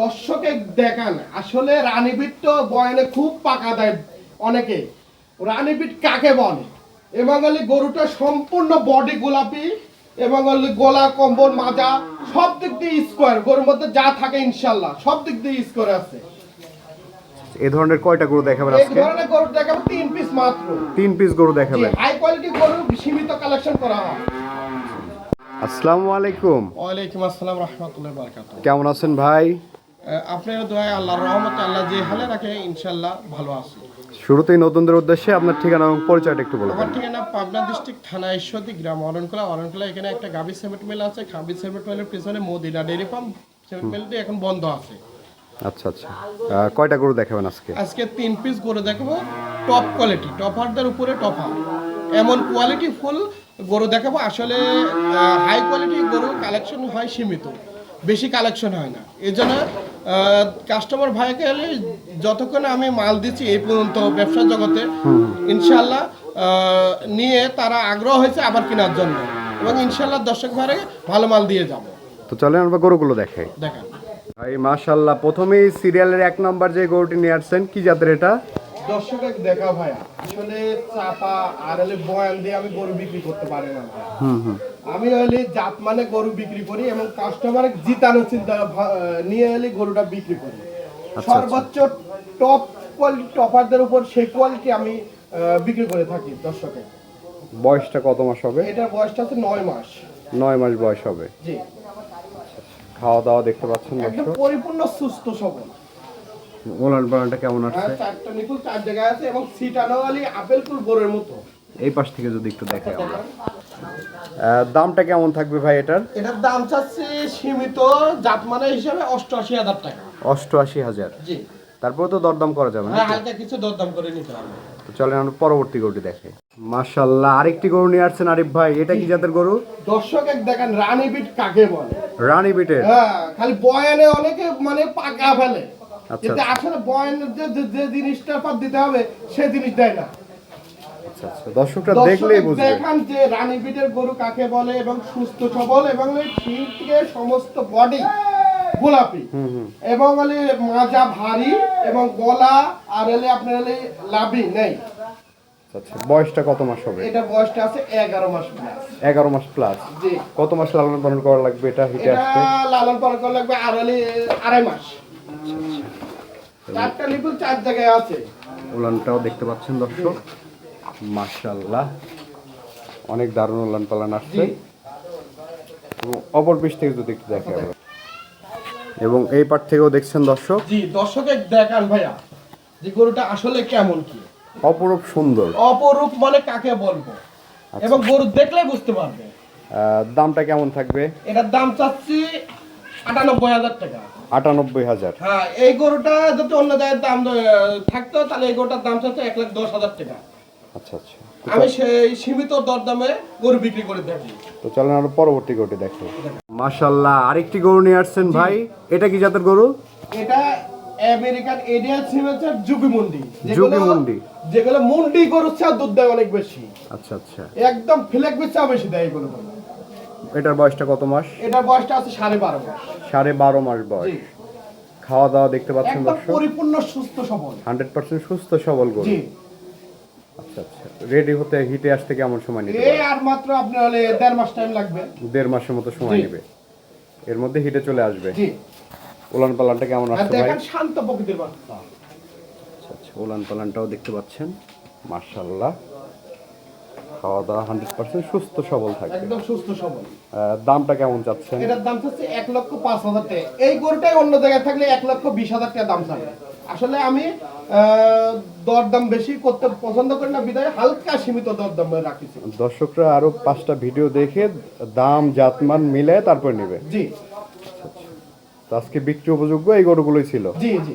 দর্শকে দেখান। আসলে রানীবিট তো বয়ানে খুব পাকা দেয় অনেকে। রানীবিট কাকে বলে? এবং গরুটা সম্পূর্ণ বডি গোলাপি এবং গলা কম্বল মাজা সব দিক দিয়ে স্কোয়ার গরুর মধ্যে যা থাকে ইনশাল্লাহ সব দিক দিয়ে স্কোয়ার আছে। এই ধরনের কয়টা গরু দেখাবেন এই আজকে? ধরনের গরু দেখাবো তিন পিস মাত্র। তিন পিস গরু দেখাবেন। হাই কোয়ালিটি গরু সীমিত কালেকশন করা হয়। আসসালামু আলাইকুম। ওয়ালাইকুম আসসালাম রহমতুল্লাহ বারকাত কেমন আছেন ভাই? আপনার দোয়ায় আল্লাহর রহমত আল্লাহ যে হালে রাখে ইনশাল্লাহ ভালো আছি। শুরুতেই নতুনদের উদ্দেশ্যে আপনার ঠিকানা এবং পরিচয়টা একটু বলে আমার ঠিকানা পাবনা ডিস্ট্রিক্ট থানা ঈশ্বরদী গ্রাম অরণকোলা। অরণকোলা এখানে একটা গাভী সিমেন্ট মিল আছে। গাভী সিমেন্ট মিলের পিছনে মদিনা ডেয়ারি ফার্ম। সিমেন্ট মিলটি এখন বন্ধ আছে। আচ্ছা আচ্ছা। কয়টা গরু দেখাবেন আজকে? আজকে তিন পিস গরু দেখব। টপ কোয়ালিটি টপারদের উপরে টপার এমন কোয়ালিটি ফুল গরু দেখাবো। আসলে হাই কোয়ালিটি গরু কালেকশন হয় সীমিত। বেশি কালেকশন হয় না। এই জন্য কাস্টমার ভাইকে যতক্ষণ আমি মাল দিচ্ছি এই পর্যন্ত ব্যবসা জগতে ইনশাল্লাহ নিয়ে তারা আগ্রহ হয়েছে আবার কেনার জন্য। এবং ইনশাল্লাহ দর্শক ভাইরে ভালো মাল দিয়ে যাব। তো চলেন আমরা গরুগুলো দেখাই। দেখান। ভাই মাশাল্লাহ প্রথমেই সিরিয়ালের এক নম্বর যে গরুটি নিয়ে আসছেন কি জাতের এটা? দর্শকের দেখা ভাইয়া। আসলে চাপা আর হলে বয়ান দিয়ে আমি গরু বিক্রি করতে পারি না। আমি হলে জাত মানে গরু বিক্রি করি এবং কাস্টমার জিতানোর চিন্তা নিয়ে এলে গরুটা বিক্রি করি। আচ্ছা। সর্বোচ্চ টপ কোয়ালিটি টপারদের উপর সেই কোয়ালিটি আমি বিক্রি করে থাকি দর্শকে। বয়সটা কত মাস হবে? এটার বয়সটা আছে নয় মাস। নয় মাস বয়স হবে। জি। খাওয়া দাওয়া দেখতে পাচ্ছেন দর্শক? পরিপূর্ণ সুস্থ সবল। ওলান কেমন হ্যাঁ আসছে? চারটা নিকুল চার জায়গায় আছে এবং সিটানো আলি আপেল ফুল গরুর মতো। এই পাশ থেকে যদি একটু দেখে আমরা। দামটা কেমন থাকবে ভাই এটার? এটার দাম চাচ্ছে সীমিত হিসাবে অষ্টআশি হাজার টাকা। অষ্টআশি হাজার। জি। তারপরে তো দরদাম করা যাবে না হ্যাঁ হালকা কিছু দরদাম করে নিতে তো চলেন আমরা পরবর্তী গরুটি দেখে। মাশাল্লাহ আরেকটি গরু নিয়ে আসছেন আরিফ ভাই। এটা কি জাতের গরু? দর্শক এক দেখেন রানী বিট কাকে বলে? রানী বিটের? হ্যাঁ খালি বয়ানে অনেকে মানে পাকা ফেলে। আচ্ছা। কিন্তু আসলে বয়ানের যে জিনিসটা পর দিতে হবে সে জিনিস দেয় না। আচ্ছা আচ্ছা। দর্শকরা দেখলেই বুঝবে। দেখান যে রানী বিটের গরু কাকে বলে এবং সুস্থ সবল এবং থেকে সমস্ত বডি গোলাপি। এবং হলে মাজা ভারী এবং গলা আর হলে আপনার হলে লাভি নেই। আচ্ছা বয়সটা কত মাস হবে? এটা বয়সটা আছে এগারো মাস প্লাস এগারো মাস প্লাস জি। কত মাস লালন পালন করা লাগবে এটা হিটে এটা আসতে? লালন পালন করা লাগবে আর হলে আড়াই মাস। চারটা লিকুল চার জায়গায় আছে। উলানটাও দেখতে পাচ্ছেন দর্শক। মাশাল্লাহ অনেক দারুণ উলান পালান আসছে। অপর পিস থেকে যদি একটু দেখে এবং এই পাট থেকেও দেখছেন দর্শক। জি দর্শকে দেখান ভাইয়া যে গরুটা আসলে কেমন কি। অপরূপ সুন্দর। অপরূপ মানে কাকে বলব? এবং গরু দেখলে বুঝতে পারবে। দামটা কেমন থাকবে? এটার দাম চাচ্ছি আটানব্বই হাজার টাকা। আটানব্বই হাজার। হ্যাঁ এই গরুটা যদি অন্য জায়গায় দাম থাকতো তাহলে এই গরুটার দাম চাচ্ছে এক লাখ দশ হাজার টাকা। আচ্ছা আচ্ছা। আমি সেই সীমিত দরদামে গরু বিক্রি করে থাকি। তো চলেন আমরা পরবর্তী গরুটি দেখো। মাশাল্লাহ আরেকটি গরু নিয়ে আসছেন ভাই। এটা কি জাতের গরু? এটা আমেরিকান এডিয়ান সিমেন্সের জুগি মুন্ডি। জুগি মুন্ডি। যেগুলো মুন্ডি গরুর চেয়ে দুধ দেয় অনেক বেশি। আচ্ছা আচ্ছা। একদম ফ্লেক বেচা বেশি দেয় এগুলো এটার বয়সটা কত মাস? এটার বয়সটা আছে সাড়ে বারো মাস। সাড়ে বারো মাস বয়স। খাওয়া দাওয়া দেখতে পাচ্ছেন একদম দর্শক? পরিপূর্ণ সুস্থ সবল। হান্ড্রেড পার্সেন্ট সুস্থ সবল গরু। জি। আচ্ছা আচ্ছা। রেডি হতে হিটে আসতে কেমন সময় পারে? আর মাত্র আপনার হলে দেড় মাস টাইম লাগবে। দেড় মাসের মতো সময় নেবে। এর মধ্যে হিটে চলে আসবে। জি। উলান পালানটা কেমন আসছে ভাই? দেখেন শান্ত প্রকৃতির বাচ্চা। আচ্ছা আচ্ছা। উলান পালানটাও দেখতে পাচ্ছেন। মার্শাল্লাহ খাওয়া দাওয়া হান্ড্রেড পার্সেন্ট সুস্থ সবল থাকবে। একদম সুস্থ সবল। দামটা কেমন চাচ্ছেন? এটার দাম হচ্ছে এক লক্ষ পাঁচ হাজার টাকা। এই গরুটাই অন্য জায়গায় থাকলে এক লক্ষ বিশ হাজার টাকা দাম আসলে আমি দরদাম বেশি করতে পছন্দ করি না বিদায় হালকা সীমিত দরদাম রাখিছি দর্শকরা আরও পাঁচটা ভিডিও দেখে দাম জাতমান মিলে তারপর নেবে। জি। আজকে বিক্রি উপযোগ্য এই গরুগুলোই ছিল? জি জি।